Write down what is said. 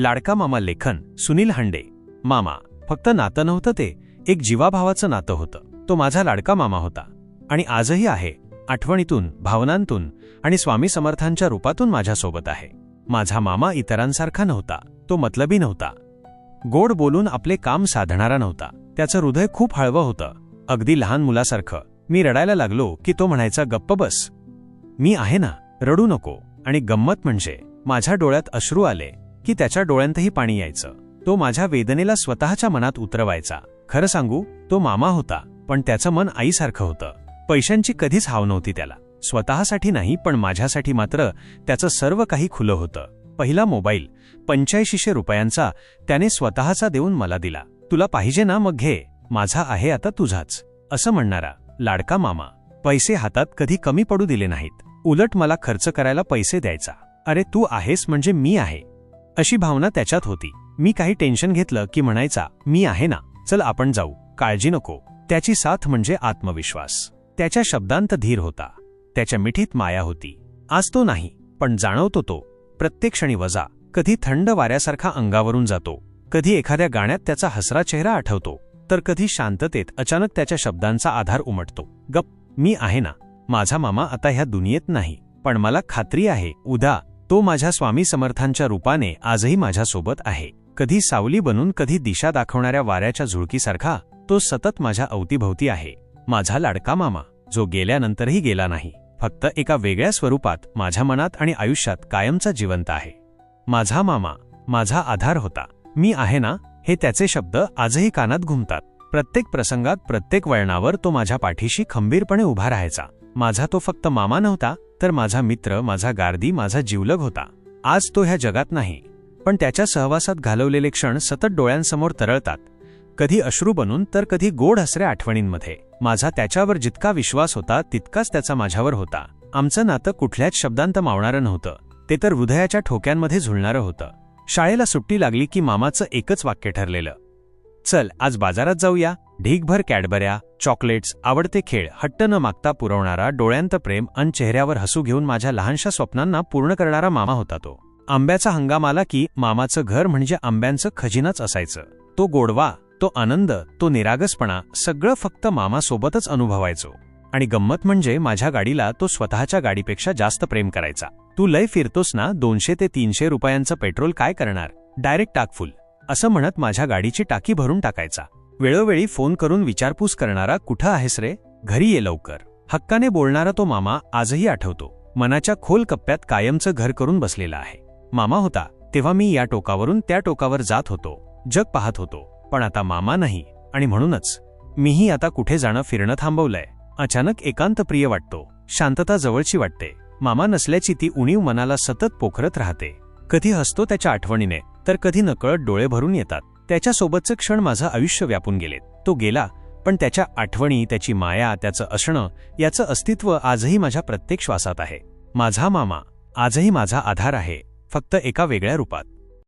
लाडका मामा लेखन सुनील हांडे. मामा फक्त नातं नव्हतं ते एक जीवाभावाचं नातं होतं. तो माझा लाडका मामा होता. आणि आजही आहे आठवणीतून भावनांतून आणि स्वामी समर्थांच्या रूपातून माझ्यासोबत आहे. माझा मामा इतरांसारखा नव्हता तो मतलबी नव्हता. गोड बोलून आपले काम साधणारा नव्हता. त्याचं हृदय खूप हळवं होतं. अगदी लहान मुलासारखं. मी रडायला लागलो की तो म्हणायचा गप्प बस. मी आहे ना रडू नको आणि गंमत म्हणजे माझ्या डोळ्यात अश्रू आले. की त्याच्या डोळ्यांतही पाणी यायचं. तो माझ्या वेदनेला स्वतःच्या मनात उतरवायचा. खरं सांगू तो मामा होता पण त्याचं मन आईसारखं होतं. पैशांची कधीच हाव नव्हती त्याला. स्वतःसाठी नाही पण माझ्यासाठी मात्र त्याचं सर्व काही खुलं होतं. पहिला मोबाईल पंच्याऐंशीशे रुपयांचा त्याने स्वतःचा देऊन मला दिला. तुला पाहिजे ना मग घे. माझा आहे आता तुझाच. असं म्हणणारा लाडका मामा. पैसे हातात कधी कमी पडू दिले नाहीत. उलट मला खर्च करायला पैसे द्यायचा. अरे तू आहेस म्हणजे मी आहे. अशी भावना त्याच्यात होती. मी काही टेन्शन घेतलं की म्हणायचा मी आहे ना चल आपण जाऊ काळजी नको. त्याची साथ म्हणजे आत्मविश्वास. त्याच्या शब्दांत धीर होता. त्याच्या मिठीत माया होती. आज तो नाही पण जाणवतो तो. प्रत्येक क्षणी वजा. कधी थंड वाऱ्यासारखा अंगावरून जातो. कधी एखाद्या गाण्यात त्याचा हसरा चेहरा आठवतो. तर कधी शांततेत अचानक त्याच्या शब्दांचा आधार उमटतो. गप मी आहे ना. माझा मामा आता ह्या दुनियेत नाही. पण मला खात्री आहे. उदा तो माझ्या स्वामी समर्थांच्या रूपाने आजही माझ्यासोबत आहे. कधी सावली बनून कधी दिशा दाखवणाऱ्या वाऱ्याच्या झुळकीसारखा तो सतत माझ्या अवतीभवती आहे. माझा लाडका मामा जो गेल्यानंतरही गेला नाही फक्त एका वेगळ्या स्वरूपात माझ्या मनात आणि आयुष्यात कायमचा जिवंत आहे. माझा मामा माझा आधार होता. मी आहे ना? हे त्याचे शब्द आजही कानात घुमतात. प्रत्येक प्रसंगात प्रत्येक वळणावर तो माझ्या पाठीशी खंबीरपणे उभा राहायचा. माझा तो फक्त मामा नव्हता तर माझा मित्र माझा गार्दी माझा जीवलग होता. आज तो ह्या जगात नाही. पण त्याच्या सहवासात घालवलेले क्षण सतत डोळ्यांसमोर तरळतात. कधी अश्रू बनून तर कधी गोड हसऱ्या आठवणींमध्ये. माझा त्याच्यावर जितका विश्वास होता तितकाच त्याचा माझ्यावर होता. आमचं नातं कुठल्याच शब्दांत मावणारं नव्हतं. ते तर हृदयाच्या ठोक्यांमध्ये झुलणारं होतं. शाळेला सुट्टी लागली की मामाचं एकच वाक्य ठरलेलं. चल आज बाजारात जाऊया. ढीकभर कॅडबऱ्या चॉकलेट्स आवडते खेळ हट्ट न मागता पुरवणारा डोळ्यांत प्रेम अन चेहऱ्यावर हसू घेऊन माझ्या लहानशा स्वप्नांना पूर्ण करणारा मामा होता तो. आंब्याचा हंगाम आला की मामाचं घर म्हणजे आंब्यांचं खजिनाच असायचं. तो गोडवा तो आनंद तो निरागसपणा सगळं फक्त मामासोबतच अनुभवायचो. आणि गंमत म्हणजे माझ्या गाडीला तो स्वतःच्या गाडीपेक्षा जास्त प्रेम करायचा. तू लय फिरतोस ना दोनशे ते तीनशे रुपयांचं पेट्रोल काय करणार? डायरेक्ट टाकफुल. असं म्हणत माझ्या गाडीची टाकी भरून टाकायचा. वेळोवेळी फोन करून विचारपूस करणारा कुठं आहेस रे? घरी ये लवकर. हक्काने बोलणारा तो मामा आजही आठवतो. मनाच्या खोल कप्प्यात कायमचं घर करून बसलेला आहे. मामा होता तेव्हा मी या टोकावरून त्या टोकावर जात होतो. जग पाहत होतो पण आता मामा नाही. आणि म्हणूनच मीही आता कुठे जाणं फिरणं थांबवलंय. अचानक एकांत प्रिय वाटतो. शांतता जवळची वाटते. मामा नसल्याची ती उणीव मनाला सतत पोखरत राहते. कधी हसतो त्याच्या आठवणीने तर कधी नकळत डोळे भरून येतात. त्याच्यासोबतचं क्षण माझं आयुष्य व्यापून गेलेत. तो गेला पण त्याच्या आठवणी त्याची माया त्याचं असणं याचं अस्तित्व आजही माझ्या प्रत्येक श्वासात आहे. माझा मामा आजही माझा आधार आहे फक्त एका वेगळ्या रूपात.